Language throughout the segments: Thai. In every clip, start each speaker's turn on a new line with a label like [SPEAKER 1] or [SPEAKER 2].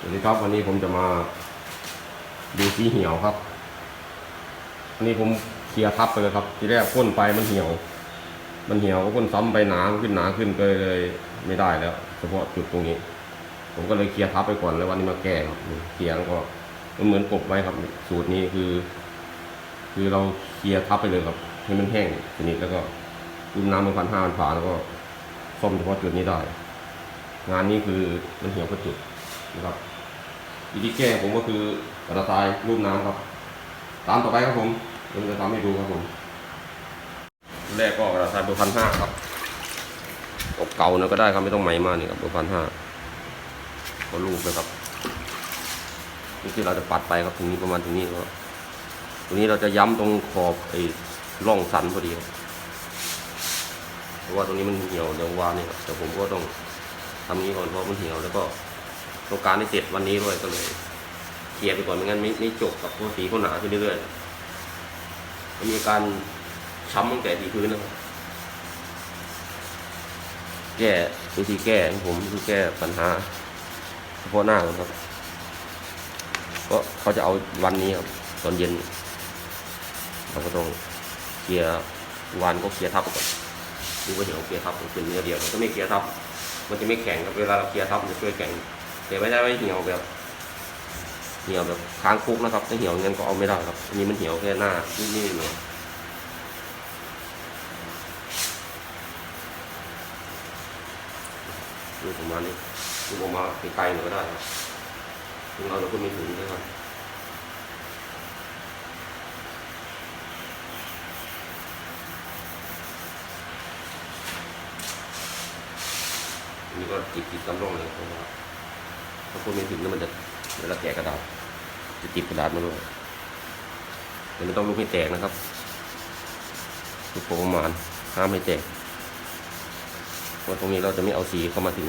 [SPEAKER 1] สวัสดีครับวันนี้ผมจะมาดูสีเหี่ยวครับอันนี้ผมเคลียร์ทับไปเลยครับ ทีแรกพ่นไปมันเหี่ยว มันเหี่ยวก็พ่นซ้ำไปหนาขึ้นหนาขึ้นก็เลยไม่ได้แล้ว เฉพาะจุดตรงนี้ ผมก็เลยเคลียร์ทับไปก่อนแล้ววันนี้มาแก้ครับเคลียร์แล้วก็มันเหมือนกบไว้ครับ สูตรนี้คือ คือเราเคลียร์ทับไปเลยครับให้มันแห้งสนิทแล้วก็รุมน้ำมันพันห้าพันฝาแล้วก็ซ่อมเฉพาะจุดนี้ได้ งานนี้คือมันเหี่ยวกระจุดนะครับ วิธีแก้ผมก็คือกระต่ายรูปน้ำครับ ตามต่อไปครับผมผมจะทำให้ดูครับผมแรกก็กระต่ายเบอร์พันห้าครับอบเก่านะก็ได้ครับไม่ต้องใหม่มากนี่ครับเบอร์พันห้าก็ลูกเลยครับนี่คือเราจะปัดไปครับตรงนี้ประมาณตรงนี้ก็ตรงนี้เราจะย้ำตรงขอบไอ้ร่องสันพอดีครับเพราะว่าตรงนี้มันเหี่ยวเดี๋ยววานนี่ครับแต่ผมก็ต้องทำนี้ก่อนเพราะมันเหี่ยวแล้วก็ ต้องการให้เสร็จวันนี้ด้วยก็เลยเคลียร์ไปก่อนไม่งั้นไม่ไม่จบกับพวกสีเขาหนาขึ้นเรื่อยๆมันมีการช้ำตั้งแต่ที่พื้นนะครับแก้วิธีแก้ของผมคือแก้ปัญหาเฉพาะหน้าครับก็เขาจะเอาวันนี้ครับตอนเย็นเราก็ต้องเคลียร์วันก็เคลียร์ทับก่อนดูว่าเหี่ยวเคลียร์ทับเป็นเนื้อเดียวถ้าไม่เคลียร์ทับ มันจะไม่แข็งครับเวลาเราเคลียร์ทับมันจะช่วยแข็ง แต่ไม่ได้ไม่เหี่ยวแบบเหี่ยวแบบค้างคุกนะครับถ้าเหี่ยวงั้นก็เอาไม่ได้ครับอันนี้มันเหี่ยวแค่หน้านี่ๆหน่อยดูประมาณนี้ดูออกมาไกลๆหน่อยก็ได้ครับถึงเราเราก็มีถุงด้วยครับนนี้ก็ติดติดกำร่องเลยเพราะว่า ถ้าคนมีถุงแล้วมันจะเวลาแกะกระดาษจะติดกระดาษมาด้วยแต่ไม่ต้องลูกให้แตกนะครับลูกโป่งประมาณห้ามให้แตกเพราะตรงนี้เราจะไม่เอาสีเข้ามาถึง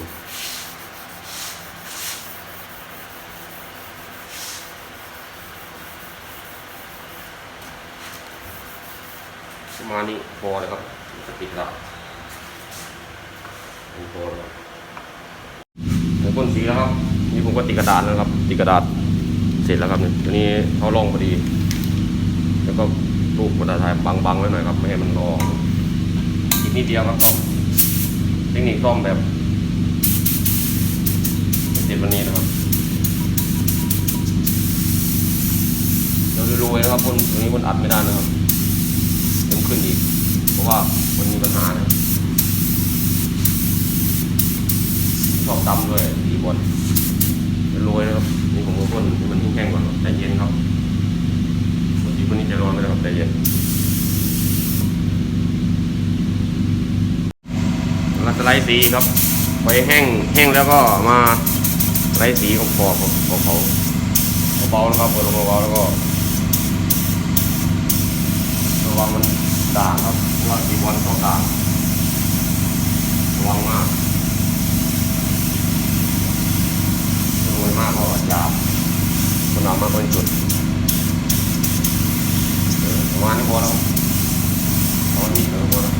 [SPEAKER 1] ประมาณนี้พอเลยครับจะปิดล้วนี่พอแล้วครับผมพ่นสีแล้วครับ นี่ผมก็ติดกระดาษแล้วครับติดกระดาษเสร็จแล้วครับเนี่ยตัวนี้เขาล่องพอดี แล้วก็รูปกระดาษไทยบังๆไว้หน่อยครับไม่ให้มันรออีกนิดเดียวครับซ่อมเทคนิคซ่อมแบบเสร็จวันนี้นะครับเดี๋ยวดูๆนะครับพ่นตรงนี้พ่นอัดไม่ได้นะครับเพิ่มขึ้นอีก เพราะว่ามันมีปัญหานะชอบดำด้วยดีบอลเป็นโรยนะครับ นี่ผ มันแห้งๆก่อนใจเย็นครับปกติวันนี้ใจร้อนไม่ได้ครับใจเย็นแล้วสไลด์สีครับไว้แห้งแห้งแล้วก็มาสไลด์สีขอบๆของเขาเบาๆนะครับเปิดลงเบาๆแล้วก็ระวังมันด่างครับว่าสีบอลต้องด่างระวังมากรวยมากก็หยาบคนเอามากก็จุดเออประมาณนี้พอ แล้วเอาอันนี้เออพอแล้ว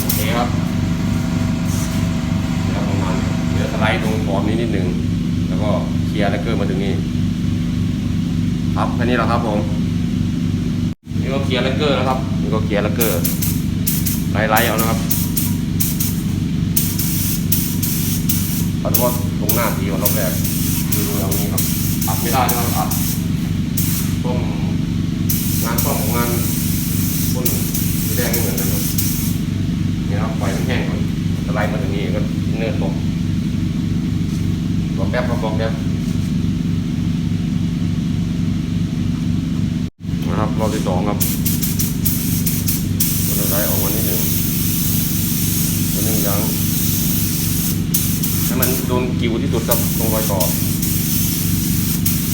[SPEAKER 1] โอเคครับแล้วประมาณเดี๋ยวสไลด์ตรงฟอร์มนี้นิดหนึ่งแล้วก็เคลียร์แล้วเกิดมาถึงนี่ครับแค่นี้แหละครับผมนี่ก็เคลียร์แลกเกอร์นะครับนี่ก็เคลียร์แลกเกอร์ไล่ๆเอานะครับขอโทษตรงหน้าทีวันรอบแรกดูดูอย่างนี้ครับอัดไม่ได้นะครับอัด งานต้อของงานต้นสีแดงไม่เหมือนกันครับนี่ครับปล่อยมันแห้งก่อนสไลด์มาถึงนี้ก็เนื้อตกบอกแป๊บครับบอกแป๊บนะครับรอบที่สองครับก็จะได้ออกมานิดหนึ่งตัวหนึ่งยังให้มันโดนกิวที่สุดครับตรงรอยต่อ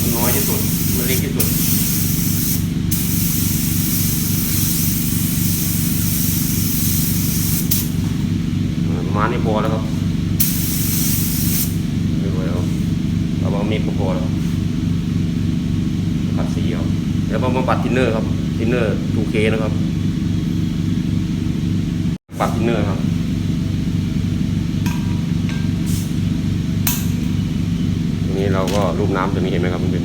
[SPEAKER 1] มันน้อยที่สุดมันเล็กที่สุด ประ มานี้พอแล้วครับไม่รวยเอาเราบางมีดก็พอแล้วขัดสีเอาแล้วก็มาปัดทินเนอร์ครับทินเนอร์ 2K นะครับ ปัดทินเนอร์ครับทีนี้เราก็รูปน้ำตัวนี้เห็นไหมครับมันเป็น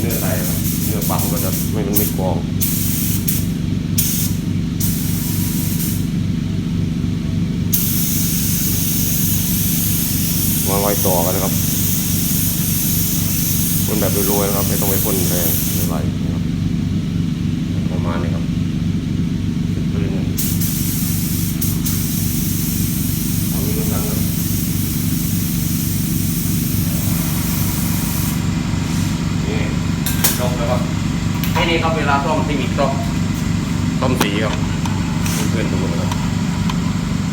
[SPEAKER 1] เนื้ออะไรครับเนื้อปั๊มก็จะไม่มันไม่กรองมาร อยต่อกันนะครับพ่นแบบโรยๆนะครับ ไม่ต้องไปพ่นแรงไม่ไหลนะครับประมาณนี้ครับปืนเอานี้เหมือนกันครับนี่ลงแล้วครับไอ้นี่ครับเวลาซ่อมเทคนิคซ่อมซ่อมสีครับเพื่อนๆดูนะครับ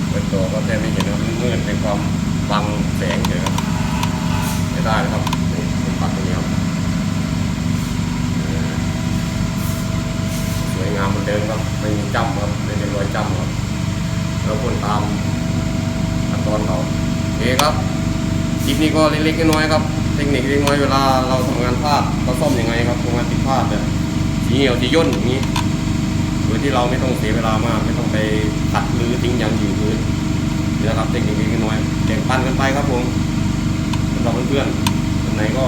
[SPEAKER 1] เปิดตัวก็แทบไม่เห็นนะครับมืดๆเป็นความ บังแสงเฉยครับไม่ได้นะครับนี่เป็นปัดตรงนี้ครับสวยงามเหมือนเดิมครับไม่มีจ้ำครับไม่เป็นรอยจ้ำครับแล้วคนตามขั้นตอนเขาโอเคครับคลิปนี้ก็เล็กๆน้อยๆครับเทคนิคเล็กน้อยเวลาเราทำงานพลาดเราซ่อมยังไงครับทำงานผิดพลาดเนี่ยสีเหี่ยวสีย่นอย่างนี้โดยที่เราไม่ต้องเสียเวลามากไม่ต้องไปขัดหรือทิ้งยางอื่นะครับ เทคนิคเล็กๆน้อยแบ่งปันกันไปครับผมสำหรับเพื่อนๆคนไหนก็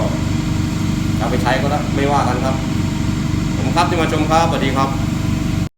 [SPEAKER 1] เอาไปใช้ก็ได้ไม่ว่ากันครับผมครับที่มาชมครับสวัสดีครับ